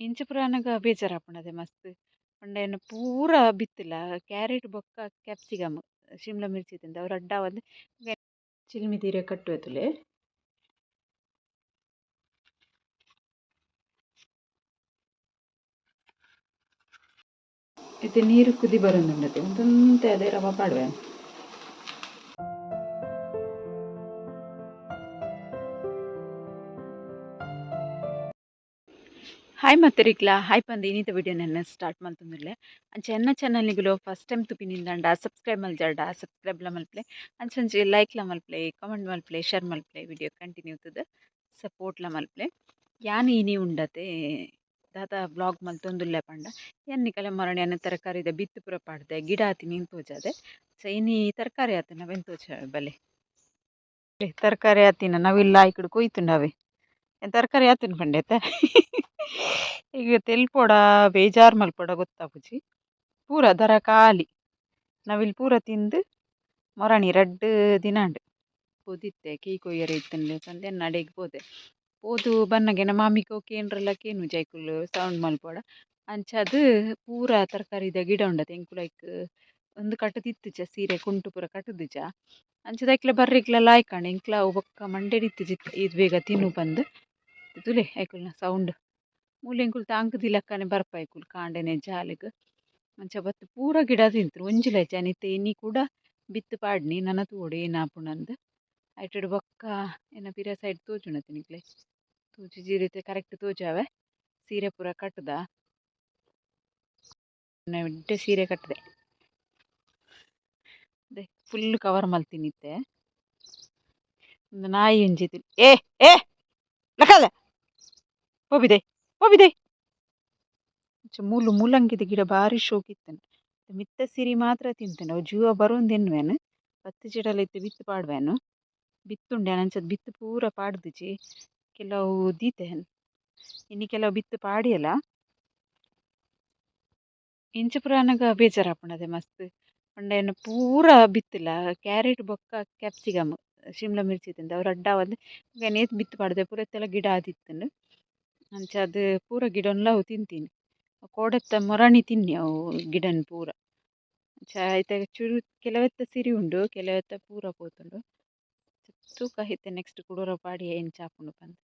ಇಂಚ ಪುರಾನಗ ಅದೆ ಮಸ್ತ್. ಪಂಡ ಪೂರ ಬಿತ್ತುಲ ಕ್ಯಾರೆಟ್, ಬೊಕ್ಕ, ಕ್ಯಾಪ್ಸಿಕಮ್, ಶಿಮ್ಲ ಮಿರ್ಚಿ ತಿಂದ. ಅವು ಅಡ್ಡ ಆವಡ್ ಚಿಲ್ಮಿ ತೀರೆ ಕಟ್ಟುವೆತುಲೆ ಇದು ನೀರು ಕುದಿ ಬರೋದುಂಡತೆ ಒಂದೊಂತೆ ಅದೇ ರವ ಪಾಡುವೆ. ಹಾಯ್ ಮತ್ತರಿಕ್ಲಾ ಹಾಯ್ ಪಂದ್ ಇನ್ನಿತ ವಿಡಿಯೋ ನನ್ನ ಸ್ಟಾರ್ಟ್ ಮಲ್ತೊಂದುಲ್ಲೆ ಅಂಚ ಚಾನಲ್ನಿಗುಲು ಫಸ್ಟ್ ಟೈಮ್ ತುಪಿನಿಂದಂಡ ಸಬ್ಸ್ಕ್ರೈಬ್ ಮಲ್ಜಾಡ ಸಬ್ಸ್ಕ್ರೈಬ್ಲ ಮಲ್ಪಲೆ ಲೈಕ್ ಲೈಕ್ಲ ಮಲ್ಪ್ಲೆ ಕಮೆಂಟ್ ಮಲ್ಪಲೆ ಶೇರ್ ಮಲ್ಪಲೆ ವಿಡಿಯೋ ಕಂಟಿನ್ಯೂ ತುದು ಸಪೋರ್ಟ್ಲ ಮಲ್ಪ್ಲೆ ಯಾನ್ ಇನಿ ಉಂಡತೆ? ದಾದ ಬ್ಲಾಗ್ ಮಲ್ತೊಂದುಲ್ಲೆ ಪಂಡ. ಎನ್ನಿಕಲೆ ಮರಣ ತರಕಾರಿ ತರಕಾರಿದ ಬಿತ್ತು ಪುರ ಪಾಡ್ದೆ, ಗಿಡ ಆತಿ ನೀನು ತೋಜಾದೆ? ಸೊ ಇನಿ ತರಕಾರಿ ಆತ, ನಾವೇನು ತೋಜ ಬಲೆ? ತರಕಾರಿ ಆತಿನ, ನಾವಿಲ್ಲ ಇಕ್ಕಡು ಎನ್ ತರಕಾರಿ ಆತಿನ ಪಂಡೈತೆ ಈಗ ತೆಲ್ಪೊಡ ಬೇಜಾರು ಮಲ್ಪೊಡ ಗೊತ್ತಾಪುಜಿ ಪೂರ ದರ ಖಾಲಿ. ನಾವಿಲ್ಲಿ ಪೂರ ತಿಂದು ಮೊರಣಿ ರಡ್ಡ್ ದಿನಾಂಡ್. ಪೋದಿತ್ತೆ, ಕೀ ಕೊಯ್ಯರೆ ಇತ್ತಂಡ್ಲೆ ತಂದೆ ನಡೆಗೆ ಪೋದೆ. ಪೋದು ಬನ್ನಗೆನ ಮಾಮಿಗ್ ಕೇನ್ರಲ ಕೇನು ಜೈಕುಲ್ ಸೌಂಡ್ ಮಲ್ಪೊಡ. ಅಂಚಾದ್ ಪೂರ ತರಕಾರಿದ ಗಿಡ ಉಂಡ ತೆಂಕುಲೈಕ್ ಒಂದು ಚ, ಸೀರೆ ಕುಂಟು ಪೂರ ಕಟ್ಟುದುಜ ಅಂಚದ ಐಕ್ಲ ಬರ್ರಿಗ್ಲ ಲಾಯ್ಕಂಡ್ ಎಂಕ್ಲ ಬೊಕ್ಕ ಮಂಡೆಡಿತ್ತು ಜಿತ್, ಇದು ಬೇಗ ತಿನ್ನು ಬಂದು ತುಲೆ, ಐಕುಲ್ನ ಸೌಂಡ್ ಮೂಲೆ ಎಂಕುಲು ತಾಂಗ್ದಿಲಕ್ಕನೆ ಬರ್ಪ ಐಕುಲು ಕಾಂಡೆನೆ ಜಾಲೆಗ್. ಅಂಚ ಬತ್ತ್ ಪೂರ ಗಿಡ ತಿಂತ್ರು ಒಂಜಿಲೈತೆ ಅನಿತ್ ಇನ್ನಿ ಕೂಡ ಬಿತ್ತು ಪಾಡ್ನಿ ನನ ತೂವೊಡು ಏನಾಪುಂಡಂದ್ ಐಟಡ್ ಬೊಕ್ಕ ಏನ ಪಿರ ಸೈಡ್ ತೋಜುನ ನಿಕ್ಲೆ ತೋಜು ರೀತಿ ಕರೆಕ್ಟ್ ತೋಜಾವೆ. ಸೀರೆ ಪೂರ ಕಟ್ಟುದ. ಎಡ್ಡೆ ಸೀರೆ ಕಟ್ಟದೆ ಫುಲ್ ಕವರ್ ಮಲ್ತಿನಿತ್ತೆ ಒಂದು ನಾಯಿ ಒಂಜಿತ್ತು ಏ ಏ ಲಕ್ಕಲ್ಲ ಹೋಬಿದೆ ಹೋಬಿದೆ ಮೂಲು ಮೂಲಂಗಿದ ಗಿಡ ಭಾರಿ ಶೋಕಿತ್ತನು ಮಿತ್ತ ಸಿರಿ ಮಾತ್ರ ತಿಂತೇನೆ. ಅವು ಜೀವ ಬರೋಂದು ಎನ್ವೇನು ಪತ್ತು ಚಿಡಲ ಇತ್ತು ಬಿತ್ತು ಪಾಡ್ವೇನು. ಬಿತ್ತುಂಡೆ ಅಂಚದ್ ಬಿತ್ತು ಪೂರ ಪಾಡ್ದುಜಿ ಕೆಲವು ದೀತೆನ್ ಇನ್ನು ಕೆಲವು ಬಿತ್ತು ಪಾಡಿಯಲ್ಲ. ಇಂಚ ಪುರಾಣಗ ಬೇಜಾರಾಪಣದೆ ಮಸ್ತ್. ಪಂಡೆಯನ್ನು ಪೂರ ಬಿತ್ತುಲ ಕ್ಯಾರೆಟ್, ಬೊಕ್ಕ, ಕ್ಯಾಪ್ಸಿಕಮ್, ಶಿಮ್ಲ ಮಿರ್ಚಿ ತಿಂದ ಅವ್ರು ಅಡ್ಡ ಆವಡ್ ನೇತ್ ಬಿತ್ತು ಪಾಡ್ದೆ, ಪೂರ ತೆಲ ಗಿಡ ಆದಿತ್ತನು ಅಂಚಾದ್ ಪೂರ ಗಿಡನ್ಲ ಅವು ತಿಂತೀನಿ. ಕೋಡೆತ್ತ ಮೊರಣಿ ತಿನ್ನಿ ಅವು ಗಿಡನ್ ಪೂರ. ಅಂಚ ಐತ ಚೂರು ಕೆಲವೆತ್ತ ಸಿರಿ ಉಂಡು, ಕೆಲವೆತ್ತ ಪೂರ ಪೋತುಂಡು. ತೂಕ ಹಿತ್ತೆ ನೆಕ್ಸ್ಟ್ ಕುಡೋರ ಪಾಡಿ ಏನು ಚಾಪುಂಡು ಪಂದ್.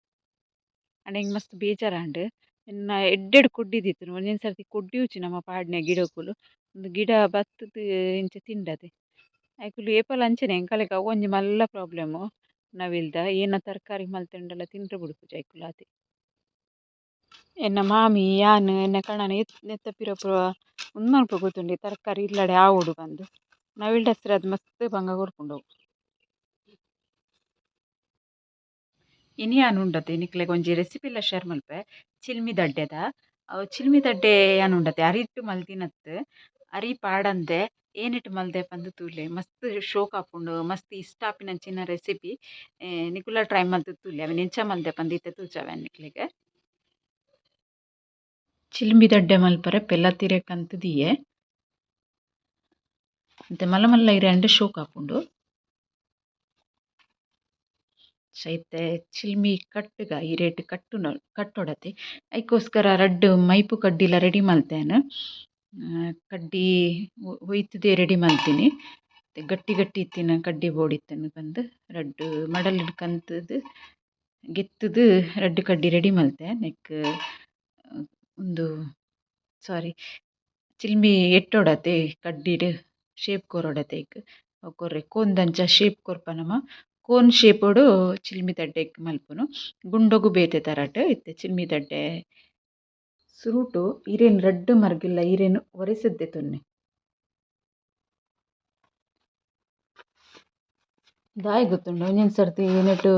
ಅಂಡ್ ಎಂಕ್ ಮಸ್ತ್ ಬೇಜಾರಾಂಡು. ಎನ್ನ ಎಡ್ಡೆಡ್ ಕೊಡ್ಡಿದಿತ್ತು ಒಂದೊಂದು ಸರ್ತಿ ಕೊಡ್ಡಿವುಜಿ ನಮ್ಮ ಪಾಡ್ನೆ ಗಿಡಕುಲು. ಒಂದು ಗಿಡ ಬತ್ತದು ಇಂಚ ತಿಂಡದೆ. ಐಕುಲು ಏಪಲ್ ಅಂಚನೆ ಎಂಕಲೆಗ್ ಅವೊಂಜಿ ಮಲ್ಲ ಪ್ರಾಬ್ಲಮ್ಮು ನವಿಲ್ದ ಏನ ತರಕಾರಿ ಮಲ್ತುಂಡಲ ತಿಂಡ್ರೆ ಬುಡ್ಪುಜಿ ಐಕುಲು ಆತೆ. ಎನ್ನ ಮಾಮಿ ಯಾನ್ ಎನ್ನ ಕಣನ ನೆತ್ತ ಪಿರ ಪೂರ ಉಂದು ಮಲ್ಪ ಗೊತ್ತುಂಡೆ ತರಕಾರಿ ಇಲ್ಲಡೆ ಆವೊಡು ಬಂದು ನವಿಲ್ಡ ಹೆಸರದ್ ಮಸ್ತ್ ಬಂಗ ಕೊರ್ಪುಂಡು ಇನಿ ಯಾನ್ ಉಂಡತೆ ನಿಕ್ಲೆಗ್ ಒಂಜಿ ರೆಸಿಪಿಲ ಶೇರ್ ಮಲ್ಪೆ ಚಿಲ್ಮಿ ದಡ್ಡೆದ ಅವು ಚಿಲ್ಮಿ ದಡ್ಡೆ ಯಾನ್ ಉಂಡತೆ ಅರಿಟ್ಟು ಮಲ್ತಿನತ್ ಅರಿ ಪಾಡಂದೆ ಏನಿಟ್ ಮಲ್ದೆ ಪಂದ್ ತೂಲೆ ಮಸ್ತ್ ಶೋಕ್ ಹಾಕೊಂಡು ಮಸ್ತ್ ಇಷ್ಟ ಆಪಿನಂಚಿನ ರೆಸಿಪಿ ನಿಕುಲ ಟ್ರೈ ಮಲ್ತು ತೂಲೆ ಅವೆನ್ ಎಂಚ ಮಲ್ದೆ ಪಂದ್ ಇತ್ತೆ ತೂಜಾವೆ ನಿಕ್ಲೆಗ್ ಚಿಲ್ಮಿ ದಡ್ಡೆ ಮಲ್ಪರೆ ಪೆಲ್ಲತಿರೆ ಕಂತ್ ದಿಯೆ ಅಂತೆ ಮಲ್ಲ ಮಲ್ಲ ಇರೆಂಡ್ ಶೋಕ್ ಆಪುಂಡು ಶೈತೆ ಚಿಲ್ಮಿ ಕಟ್ಟುಗ ಇರೆಟ್ ಕಟ್ಟುನ ಕಟ್ಟೊಡತಿ. ಐಕೋಸ್ಕರ ರಡ್ಡ್ ಮೈಪು ಕಡ್ಡಿಲ ರೆಡಿ ಮಲ್ತೇನೆ. ಕಡ್ಡಿ ಒಯ್ತುದೆ ರೆಡಿ ಮಲ್ತಿನಿ. ಗಟ್ಟಿ ಗಟ್ಟಿ ಇತ್ತಿನ ಕಡ್ಡಿ ಬೋಡಿತ್ತೆನ್ ಬಂದು. ರಡ್ಡ್ ಮಡಲ್ ಹಿಡ್ಕಂತದ್ದು ಗೆತ್ತದು ರಡ್ಡ್ ಕಡ್ಡಿ ರೆಡಿ ಮಲ್ತೆ. ನೆಕ್ಕ್ ಉಂದು ಸಾರಿ ಚಿಲ್ಮಿ ಎಟ್ಟೊಡತೆ ಕಡ್ಡಿಡ್ ಶೇಪ್ ಕೊರೊಡತೆ ಅವು ಕೊರ್ರೆ ಕೋಂದಂಚ ಶೇಪ್ ಕೊರ್ಪ ನಮ ಕೋನ್ ಶೇಪೊಡು ಚಿಲ್ಮಿ ದಡ್ಡೆಗ್ ಮಲ್ಪುನು. ಗುಂಡೊಗು ಬೇತೆ ತರಟ್ ಇತ್ತೆ ಚಿಲ್ಮಿ ದಡ್ಡೆ. ಸುರುಟು ಇರೆನ್ ರಡ್ಡ್ ಮರ್ಗಿಲ್ಲ ಇರೆನ್ ಒರೆಸಿದ್ದೆ ತೊನ್ನೆ. ದಾಯೆ ಗೊತ್ತುಂಡು ಒಂಜೊಂದು ಸರ್ತಿ ನೆಟ್ಟ್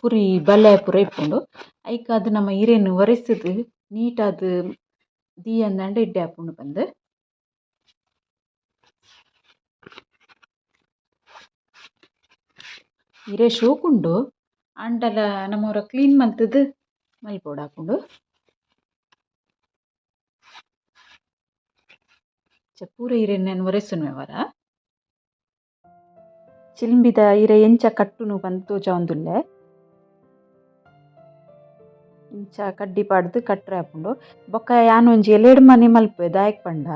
ಕುರಿ ಬಲೆ ಪೂರ ಇಪ್ಪುಂಡು ಐಕ್ ನಮ್ಮ ನಮ ಇರೆನ್ ಒರೆಸಿದ್ ನೀಟಾದ್ ದಿ ಅಂದಾಂಡ ಎಡ್ಡೆ ಆಪುಂಡು ಪಂದ್ ಇರೆ ಶೋಕ್ ಉಂಡು ಆಂಡಲ ನಮ್ಮವರ ಕ್ಲೀನ್ ಮಲ್ತುದು ಮಲ್ಪೊಡು ಆಪುಂಡು ಪೂರ ಇರೆನ್ ಒರೆಸುನು ವರ ಚಿಲ್ಮಿದ ಇರೆ ಎಂಚ ಕಟ್ಟುನು ಪಂದ್ ತೋಜಾವೊಂದುಲ್ಲೆ ಇಂಚ ಕಡ್ಡಿ ಪಾಡ್ದು ಕಟ್ರೆ ಆಪುಂಡು ಬೊಕ್ಕ ಯಾನ್ ಒಂಜಿ ಎಲೆಡ್ ಮನೆ ಮಲ್ಪೆ ದಾಯಕ್ ಪಂಡ.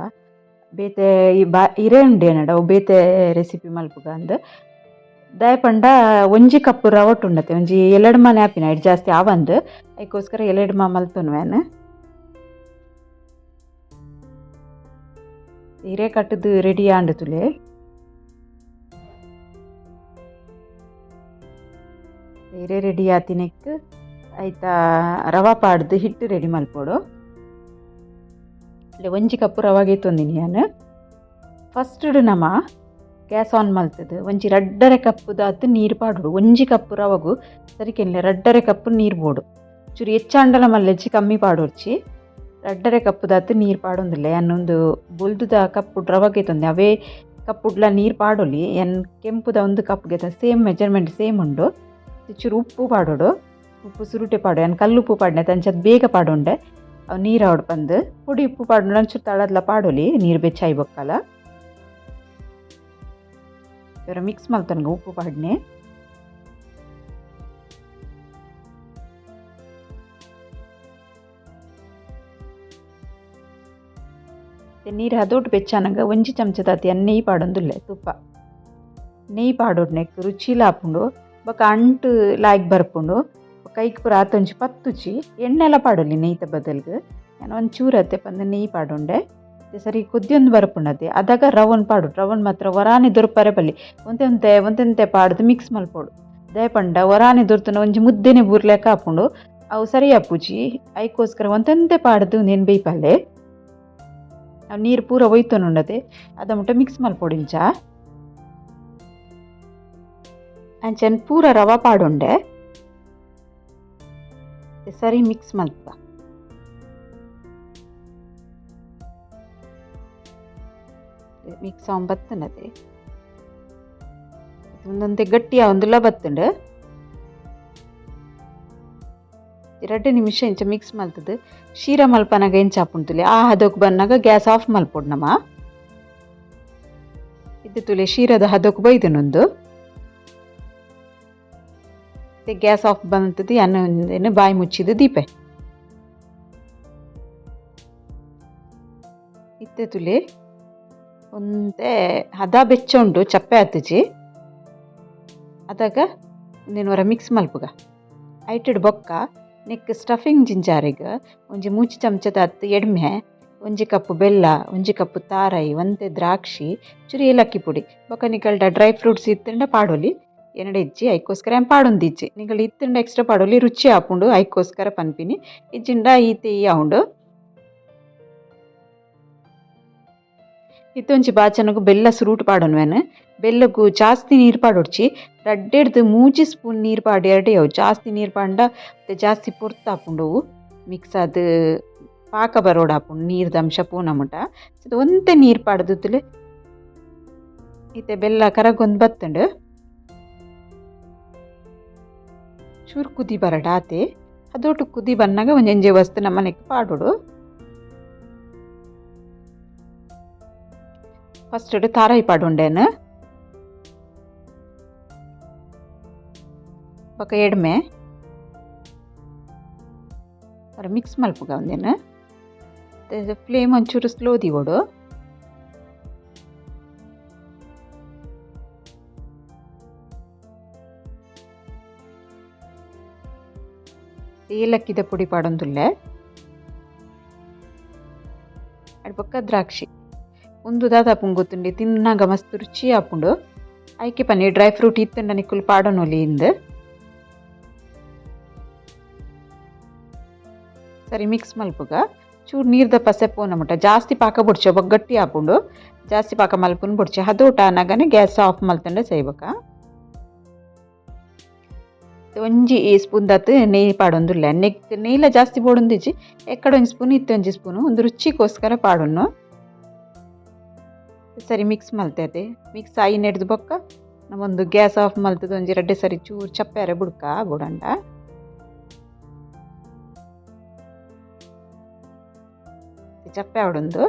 ಬೇತೆ ಈ ಬಾ ಉಂಡೆನಡ ಅವು ಬೇತೆ ರೆಸಿಪಿ ಮಲ್ಪುಗ ಅಂದ್. ದಾಯ್ ಪಂಡ ಒಂಜಿ ಕಪ್ಪು ರವಟ್ ಉಂಡತೆ, ಒಂಜಿ ಎಲೆಡ್ ಮನೆ ಆಪಿನ, ಐಟ್ ಜಾಸ್ತಿ ಆವಂದ್. ಐಕೋಸ್ಕರ ಎಲೆಡ್ ಮಾ ಮಲ್ತುನ್ವೇನು ಹಿರೇ ಕಟ್ಟದು ರೆಡಿ ಆಂಡು ತುಲೆ. ಹಿರೇ ರೆಡಿ ಆತಿನೆಕ್. ಐತ ರವ ಪಾಡ್ದು ಹಿಟ್ಟು ರೆಡಿ ಮಲ್ಪೊಡು ಇಲ್ಲಿ ಒಂಜಿ ಕಪ್ಪು ರವಾಗೆ ತೊಂದಿನಿ ನಾನು. ಫಸ್ಟ್ ನಮ್ಮ ಗ್ಯಾಸ್ ಆನ್ ಮಲ್ತದು ಒಂಜಿ ರಡ್ಡರೆ ಕಪ್ಪುದಾತ್ ನೀರು ಪಾಡುಡು ಒಂಜಿ ಕಪ್ಪು ರವಾಗು ಸರಿಕೆನ್ಲೆ ರಡ್ಡರೆ ಕಪ್ಪು ನೀರು ಬೋಡು. ಚೂರು ಹೆಚ್ಚಾಂಡಲ ಮಲ್ಲೆಜ್ಜಿ ಕಮ್ಮಿ ಪಾಡೋರ್ಚಿ. ರಡ್ಡರೆ ಕಪ್ಪುದಾತು ನೀರು ಪಾಡೊಂದಿಲ್ಲ. ಅನ್ನೊಂದು ಬುಲ್ದುದ ಕಪ್ಪು ರವಾಗೆ ತಂದೆ. ಅವೇ ಕಪ್ಪುಡ್ಲ ನೀರು ಪಾಡೋಲಿ. ಎನ್ ಕೆಂಪುದ ಒಂದು ಕಪ್ಗೆ ಸೇಮ್ ಮೆಜರ್ಮೆಂಟ್ ಸೇಮ್ ಉಂಡು. ಚೂರು ಉಪ್ಪು ಪಾಡೋಡು. ಉಪ್ಪು ಸುರುಟೆ ಎನ್ ಕಲ್ಲುಪ್ಪು ಪಾಡ್ನೆ ತಂಚತ್ ಬೇಗ ಪಾಡೊಂಡೆ. ಅವು ನೀರು ಆವಡ್ ಬಂದು, ಪುಡಿ ಉಪ್ಪು ಪಾಡು ಒಂಚೂರು ತಳದ್ಲ ಪಾಡೊಲಿ, ನೀರು ಬೆಚ್ಚಾಯಿ ಬೊಕ್ಕಲ. ಇವರ ಮಿಕ್ಸ್ ಮಲ್ತನ್ಗ ಉಪ್ಪು ಪಾಡ್ನೆ. ನೀರು ಹದೋಟು ಬೆಚ್ಚಾನಂಗ ಒಂಜಿ ಚಮಚ ಚಮಚದಾತಿ ನೆಯ್ ಪಾಡೊಂದುಲ್ಲೆ, ತುಪ್ಪ. ನೆಯ್ ಪಾಡೋಡು ರುಚಿ ಲಾಪುಂಡು ಆಪುಂಡು ಬೊಕ ಅಂಟು ಲಾಯ್ಕ್ ಬರ್ಪುಂಡು. ಪೂರ ಆತೊಂಜಿ ಪತ್ತುಜಿ ಎಣ್ಣೆಲ ಪಾಡೊಲಿ ನೆಯ್ತ ಬದಲ್ಗ್. ನಾನು ಒಂಚೂರು ಅತ್ತೆ ಪಂದ ನೆಯ್ಯಿ ಪಾಡೊಂಡೆ. ಸರಿ ಕುದ್ಯೊಂದು ಬರ್ಪುಂಡತೆ ಅದಾಗ ರವನ್ ಪಾಡು. ರವನ್ ಮಾತ್ರ ವರಾನಿ ದೊರಪರೆ ಬಲ್ಲಿ. ಒಂತೆಂತೆ ಒಂತೆಂತೆ ಪಾಡ್ದು ಮಿಕ್ಸ್ ಮಲ್ಪೋಡು. ದಯಪಂಡ ವರಾನಿ ದೊರ್ತನ ಒಂಜಿ ಮುದ್ದೆನೆ ಬೂರ್ಲೆಕ್ಕ ಆಪುಂಡು ಅವು ಸರಿ ಅಪ್ಪುಜಿ ಐಕೋಸ್ಕರ ಒಂತೆಂತೆ ಪಾಡ್ದು ನೆನ್ ಬೇಯ್ಪಲ್ಲೆ ಅವು ನೀರು ಪೂರ ಒಯ್ತೊನುಂಡತೆ ಅದ ಮುಟ್ಟ ಮಿಕ್ಸ್ ಮಲ್ಪೊಡು ಇಂಚ. ಅಂಚೆನ್ ಪೂರ ರವ ಪಾಡೊಂಡೆ. ಸರಿ ಮಿಕ್ಸ್ ಮಲ್ಪ ಮಿಕ್ಸ್ ಅವನ್ ಬತ್ತನದೆ ಒಂದೊಂದೇ ಗಟ್ಟಿ ಒಂದುಲ್ಲ ಬತ್ತುಂಡು. ಎರಡು ನಿಮಿಷ ಇಂಚ ಮಿಕ್ಸ್ ಮಲ್ತದು ಶೀರ ಮಲ್ಪನಾಗ ಎಂಚ ಹಾಪುಂತುಲೆ ಆ ಹದಕ್ಕೆ ಬಂದಾಗ ಗ್ಯಾಸ್ ಆಫ್ ಮಲ್ಪೊಡು ನಮ್ಮ ಇದು ತುಲೆ ಶೀರದ ಹದಕ್ಕೆ ಬೈದನೊಂದು ಗ್ಯಾಸ್ ಆಫ್ ಬಂತದ್ದು ಅನ್ನ ಬಾಯಿ ಮುಚ್ಚಿದ ದೀಪೆ. ಇತ್ತೆ ತುಲಿ, ಒಂದೇ ಹದ ಬೆಚ್ಚೊಂಡು ಚಪ್ಪೆ ಹತ್ತಿಜಿ. ಅದಾಗ ಒಂದಿನ ವರ ಮಿಕ್ಸ್ ಮಲ್ಪುಗ. ಐಟಡ್ ಬೊಕ್ಕ ನೆಕ್ ಸ್ಟಫಿಂಗ್ ಜಿಂಜಾರಿಗ, ಒಂಜಿ ಮೂಚಿ ಚಮಚದ ಹತ್ತು ಎಡ್ಮೆ, ಒಂಜಿ ಕಪ್ಪು ಬೆಲ್ಲ, ಒಂಜಿ ಕಪ್ಪು ತಾರಾಯಿ ಒಂತೆ ದ್ರಾಕ್ಷಿ ಚುರಿ ಏಲಕ್ಕಿ ಪುಡಿ. ಬೊಕ್ಕ ನಿಕಲ್ಡ ಡ್ರೈ ಫ್ರೂಟ್ಸ್ ಇತ್ತಂಡ ಪಾಡೊಲಿ. ಎಂ ಪಾಡೊಂದು ಇಜ್ಜಿ ನಿಕಲ್ ಇತ್ತಂಡ ಎಕ್ಸ್ಟ್ರಾ ಪಾಡೊಲಿ ರುಚಿ ಆಪುಂಡು ಐಕೋಸ್ಕರ ಪನ್ಪಿನಿ ಇಜ್ಜಿಂಡ ಈತೆ ಈ ಉಂಡು ಇತ್ತೊಂಜಿ ಬಾಚನಗು ಬೆಲ್ಲ ಸುರುಟ್ ಪಾಡೋನ್ವೇನು ಬೆಲ್ಲಗು ಜಾಸ್ತಿ ನೀರು ಪಾಡೊಡ್ಚಿ ರಡ್ಡೆಡ್ದು ಮೂಜಿ ಸ್ಪೂನ್ ನೀರು ಪಾಡಿ ಎರಡೇ ಅವು ಜಾಸ್ತಿ ನೀರು ಪಾಂಡ ಜಾಸ್ತಿ ಪೊರ್ತಾಪುಂಡು ಮಿಕ್ಸ್ ಆದ್ ಪಾಕ ಬರೋಡ ಆಪುಂಡು ನೀರ್ದ ಅಂಶ ಪೂನ ಮುಟ ಒಂತೆ ನೀರು ಪಾಡ್ದುತ್ತಲೆ ಇತ್ತೆ ಬೆಲ್ಲ ಕರಗೊಂದು ಬತ್ತಂಡು ಚೂರು ಕುದಿ ಬರಡ ಆತೆ ಅದೊಟ್ಟು ಕುದಿ ಬಂದಾಗ ಒಂಜೊಂಜೆ ವಸ್ತು ನಮ್ಮನೆಗೆ ಪಾಡೋಡು. ಫಸ್ಟ್ ತಾರಾಯಿ ಪಾಡುಂಡೇನು. ಬೊಕ ಎಡ್ಮೆ. ಅವರ ಮಿಕ್ಸ್ ಮಲ್ಪುಗ ಒಂದೇನು. ಫ್ಲೇಮ್ ಒಂಚೂರು ಸ್ಲೋ ದಿಗೋಡು ಏಲಕ್ಕಿದ ಪುಡಿ ಪಾಡೊಂದುಲ್ಲೆ. ಅಡ್ ಬೊಕ್ಕ ದ್ರಾಕ್ಷಿ. ಉಂದು ದಾದಾಪುಂಗ್ ಗೊತ್ತುಂಡಿ ತಿನ್ನಾಗ ಮಸ್ತ್ ರುಚಿ ಆಪುಂಡು. ಐಕೆ ಪನ್ನಿ ಡ್ರೈ ಫ್ರೂಟ್ ಇತ್ತಂಡ ನಿಕ್ಕುಲು ಪಾಡೊನೊಲಿ ಇಂದು. ಸರಿ, ಮಿಕ್ಸ್ ಮಲ್ಪುಗ. ಚೂರು ನೀರ್ದ ಪಸೆ ಪೋನ ಜಾಸ್ತಿ ಪಾಕ ಬುಡ್ಚೆ ಗಟ್ಟಿ ಆಪುಂಡು. ಜಾಸ್ತಿ ಪಾಕ ಮಲ್ಪುನ್ ಬುಡ್ಚೆ. ಹದೋಟ ಆನಗನೆ ಗ್ಯಾಸ್ ಆಫ್ ಮಲ್ತಂಡೆ ಸೈಬಕ. ಒಂಜಿ ಸ್ಪೂನ್ ದತ್ ನೆಯ್ ಪಾಡೊಂದುಲ್ಲೆ. ನೆಕ್ ನೆಯ್ಲ ಜಾಸ್ತಿ ಬೋಡೊಂದಿಜ್ಜಿ ಎಕ್ಕಡ ಒಂಜಿ ಸ್ಪೂನ್, ಇತ್ತೊಂಜಿ ಸ್ಪೂನು. ಒಂದು ರುಚಿಗೋಸ್ಕರ ಪಾಡೊನ್ನು ಸರಿ ಮಿಕ್ಸ್ ಮಲ್ತದೆ ಮಿಕ್ಸ್ ಆಯಿ ನೆಡ್ದು ಬೊಕ್ಕ. ನಮ್ಮೊಂದು ಗ್ಯಾಸ್ ಆಫ್ ಮಲ್ತದ ಒಂಜಿ ರಡ್ಡೆ ಸರಿ ಚೂರು ಚಪ್ಪೆರೆ ಬುಡ್ಕ ಬೋಡಂಡ ಚಪ್ಪೆ ಆವಡೊಂದು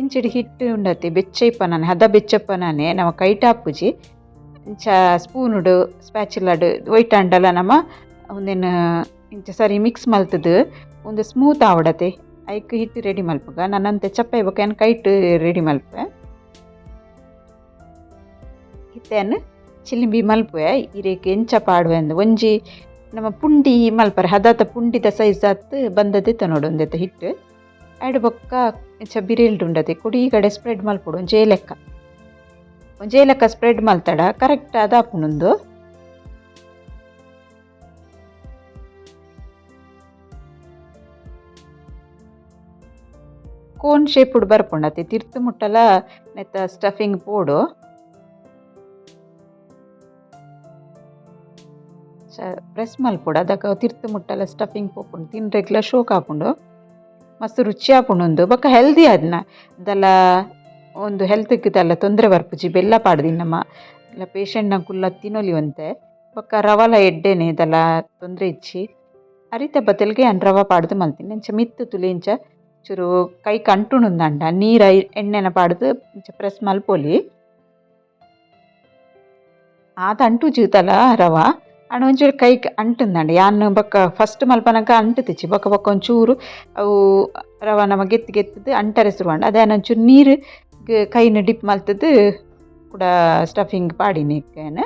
ಇಂಚಿಡಿ ಹಿಟ್ಟು ಉಂಡತೆ ಬೆಚ್ಚೈಪನಾನೆ ಹದ ಬೆಚ್ಚಪ್ಪನಾನೆ ನಮ್ಮ ಕೈಟಾಪುಜಿ ಇಂಚ ಸ್ಪೂನುಡು ಸ್ಪ್ಯಾಚುಲಡ್ ಅಂಡಲ ನಮ್ಮ ಒಂದೇನು ಇಂಚ ಸರಿ ಮಿಕ್ಸ್ ಮಲ್ತದು. ಒಂದು ಸ್ಮೂತ್ ಆವಡತೆ. ಐಕ್ ಹಿಟ್ಟು ರೆಡಿ ಮಲ್ಪಗ. ನನ್ನಂತೆ ಚಪ್ಪೆ ಬೊಕ ಕೈಟ್ ರೆಡಿ ಮಲ್ಪೆ ಹಿತ್ತೇನು ಚಿಲಿಂಬಿ ಮಲ್ಪುವೆ. ಇರೇಕೆ ಎಂಚ ಪಾಡುವೆ ಅಂದು. ಒಂಜಿ ನಮ್ಮ ಪುಂಡಿ ಮಲ್ಪರೆ. ಹದಾತ ಪುಂಡಿದ ಸೈಜ್ ಆತು ಬಂದದಿತ್ತ ನೋಡು ಒಂದೆತ್ತ ಹಿಟ್ಟು. ಆಯ್ಡ್ ಬೊಕ್ಕ ಇಂಚ ಬಿರಿಲ್ಡ್ ಉಂಡತೆ. ಕುಡಿ ಕಡೆ ಸ್ಪ್ರೆಡ್ ಮಲ್ಪೊಡು. ಒಂಜೇ ಲೆಕ್ಕ. ಒಂಜೇ ಲೆಕ್ಕ ಸ್ಪ್ರೆಡ್ ಮಲ್ತಡ ಕರೆಕ್ಟ್ ಆದ ಆಪುನೊಂದು ಕೋನ್ ಶೇಪ್ ಉಡ್ ಬರ್ಪುಂಡತೆ, ತಿರ್ತು ಮುಟ್ಟಲ ನೆತ್ತ ಸ್ಟಫಿಂಗ್ ಪೋಡು. ಪ್ರೆಸ್ ಮಲ್ಪುಡು ಅದಕ್ಕೆ ತಿರ್ತು ಮುಟ್ಟಲ ಸ್ಟಫಿಂಗ್ ಪೋಪುಂಡು ರೆಗ್ಯುಲರ್ ಶೋಕ್ ಆಪುಂಡು ಮಸ್ತ್ ರುಚಿ ಆಪುಂಡು ಬೊಕ್ಕ ಹೆಲ್ದಿ ಅದನ್ನ ದಲ ಒಂದು ಹೆಲ್ತ್ಗೆ ಅಲ್ಲ ತೊಂದರೆ ಬರ್ಪುಜಿ ಬೆಲ್ಲ ಪಾಡ್ದಿ. ನಮ್ಮ ಇಲ್ಲ ಪೇಷಂಟ್ನ ಕುಲ್ಲ ತಿನ್ನೊಲಿವಂತೆ. ಬೊಕ್ಕ ರವಲ ಎಡ್ಡೆನೆ ದಲ ತೊಂದರೆ ಇಚ್ಚಿ. ಅರಿತ ಬದಲ್ಗೆ ಅನ್ ರವ ಪಾಡ್ದು ಮಲ್ತೀನಿ. ಇಂಚ ಮಿತ್ತು ತುಲಿ, ಇಂಚ ಚೂರು ಕೈ ಕಂಟುಣುಂದಂಡ ನೀರ ಎಣ್ಣೆನ ಪಾಡ್ದು ಪ್ರೆಸ್ ಮಲ್ಪೊಲಿ. ಆತ ಅಂಟು ಜೀತಲ ರವ. ಅಣ್ಣ ಒಂಚೂರು ಕೈ ಅಂಟುಂದಂಡ ಯಾನ್ ಬೊಕ್ಕ ಫಸ್ಟ್ ಮಲ್ಪನಕ ಅಂಟುತಿಚ್ಚಿ ಬೊಕ್ಕ ಬಕ್ಕ ಒಂಚೂರು ಅವು ರವ ನಮ ಗೆತ್ತಿ ಗೆತ್ತದು ಅಂಟರೆ ಶುರುವಂಡ ಅದೇ ಒಂಚೂರು ನೀರು ಕೈನ ಡಿಪ್ ಮಲ್ತದ್ದು ಕೂಡ ಸ್ಟಫಿಂಗ್ ಪಾಡಿನಿಕ್ಕೇನ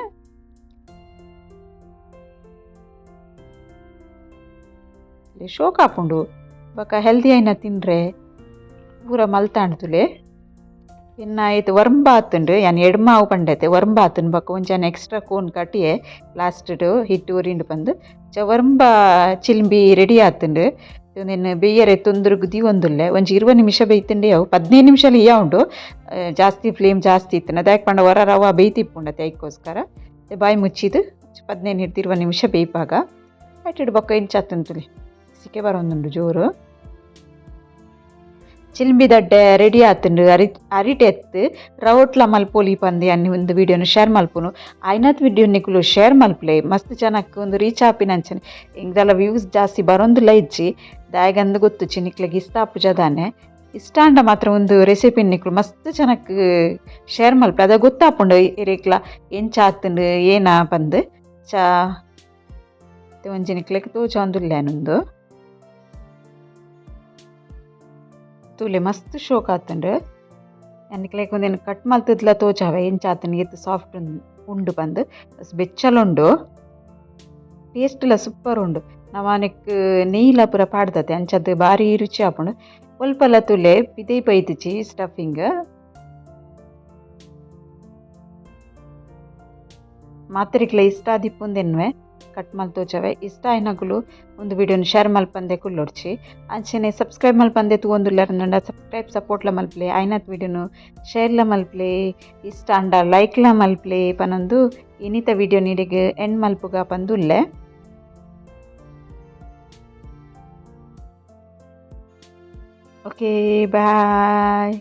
ಶೋಕ್ ಆಪುಂಡು ಬೊಕ ಹೆಲ್ದಿ ಐನ ತಿನ್ರೆ ಪೂರ ಮಲ್ತಾಣ್ತುಲೆ. ಇನ್ನ ಐತೆ ವರ್ಮ್ ಆತುಂಡು ಯಾನ್ ಎಡ್ಮಾವು ಪಂಡೈತೆ, ವರ್ಮ್ ಆತುಂಡು ಬೊಕ ಒಂಜಾನ ಎಕ್ಸ್ಟ್ರಾ ಕೋನ್ ಕಟಿಯೆ ಲಾಸ್ಟ್ ಹಿಟ್ಟು ಉರಿಂಡು ಬಂದು, ಚ ವರ್ಂಬ ಚಿಲ್ಬಿ ರೆಡಿ ಆತುಂಡು. ನಿನ್ನ ಬೇಯರೆ ತೊಂದರಗುದಿ ಒಂದುಲ್ಲೆ. ಒಂಜಿ ಇರುವ ನಿಮಿಷ ಬೇಯ್ತಂಡೆ ಅವು. ಹದಿನೈದು ನಿಮಿಷ ಇಯ್ಯ ಉಂಡು. ಜಾಸ್ತಿ ಫ್ಲೇಮ್ ಜಾಸ್ತಿ ಇತ್ತನ ಅದಾಯಕ್ ಪಂಡ ಹೊರ ರವ ಬೇಯ್ತಿಪ್ಪುಂಡತೆ ಐಕ್ಕೋಸ್ಕರ ಬಾಯಿ ಮುಚ್ಚಿದು. ಹದಿನೈದು ಇರುವ ನಿಮಿಷ ಬೇಯ್ಪಾಗ ಆಯ್ತು ಬೊಕ್ಕ ಇಂಚ ಆತುಂತುಲಿ ಸಿಕ್ಕೆ ಬರೋಂದುಂಡು ಜೋರು. ಚಿಲ್ಂಬಿ ದಡ್ಡೆ ರೆಡಿ ಆತುಂಡು. ಅರಿ, ಅರಿಟೆ ಎತ್ತು. ರವಟ್ಲ ಮಲ್ಪೋಲಿ ಪಂದೆ ಅನ್ನಿ ಒಂದು ವಿಡಿಯೋನು ಶೇರ್ ಮಲ್ಪುನು. ಐನತ್ ವಿಡಿಯೋ ನಿಕುಲು ಶೇರ್ ಮಲ್ಪಲೆ. ಮಸ್ತ್ ಜನಕ್ಕೆ ಒಂದು ರೀಚ್ ಆಪಿನ ಅಂಚನೆ ಹಿಂಗೆಲ್ಲ ವ್ಯೂಸ್ ಜಾಸ್ತಿ ಬರೋಂದಿಲ್ಲ ಇಜ್ಜಿ. ದಾಯಗಂದು ಗೊತ್ತು ಚಿನಿಕ್ಲೆಗೆ ಇಷ್ಟ ಆಪುಜದಾನೆ ಇಷ್ಟ ಮಾತ್ರ ಒಂದು ರೆಸಿಪಿ ನಿಕ್ಲು ಮಸ್ತ್ ಚೆನ್ನಾಗಿ ಶೇರ್ ಮಲ್ಪೆ ಅದ ಗೊತ್ತಾಪುಂಡು ಇರೇಕ್ಲ ಎಂಚ ಆತುಂಡು ಏನ ಬಂದು ಚಾ ಒಂಜಿ ನಿಕ್ಲೆಗ್ ತೋಜ ಒಂದುಲ್ಲೇನೊಂದು ತೂಲೆ ಮಸ್ತ್ ಶೋಕ್ ಆತುಂಡು. ಎನ್ನಿಕ್ಲೆಗ್ ಒಂದೇನು ಕಟ್ ಮಲ್ತದ್ಲ ತೋಚಾವೆ ಎಂಚ ಆತುಂಡು ಎತ್ತು ಸಾಫ್ಟ್ ಉಂಡು ಬಂದು ಬೆಚ್ಚಲುಂಡು ಟೇಸ್ಟ್ಲ ಸೂಪರ್ ಉಂಡು. ನವಾನೆಕ್ ನೀಲ ಪೂರ ಪಾಡ್ದತೆ ಅಂಚದ್ದು ಬಾರಿ ರುಚಿ ಆಪುಂಡು ಒಲ್ಪಲ ತುಲೆ ಪಿದೈ ಪೈತಿಚಿ ಸ್ಟಫಿಂಗ್ ಮಾತ್ರಿಕ್ಲ ಇಷ್ಟ ದಿಪ್ಪುಂದೆನ್ವೆ ಕಟ್ ಮಲ್ತೋಚವೆ ಇಷ್ಟ ಆಯ್ನಗುಲು ಒಂದು ವಿಡಿಯೋನ ಶೇರ್ ಮಲ್ಪಂದೆ ಕುಲ್ಲೊಡ್ಚಿ ಅಂಚನೆ ಸಬ್ಸ್ಕ್ರೈಬ್ ಮಲ್ಪಂದೆ ತೂವೊಂದುಲ್ಲೆರ್ ನಂಡ ಸಬ್ಸ್ಕ್ರೈಬ್ ಸಪೋರ್ಟ್ಲ ಮಲ್ಪ್ಲೆ ಐನತ್ ವಿಡಿಯೋನು ಶೇರ್ಲ ಮಲ್ಪ್ಲೆ ಇಷ್ಟ ಅಂಡ ಲೈಕ್ಲ ಮಲ್ಪ್ಲೆ ಪನೊಂದು ಇನಿತ ವಿಡಿಯೋ ನೀಡಿಗೆ ಎಂಡ್ ಮಲ್ಪುಗ ಪಂದುಲ್ಲೆ. Okay bye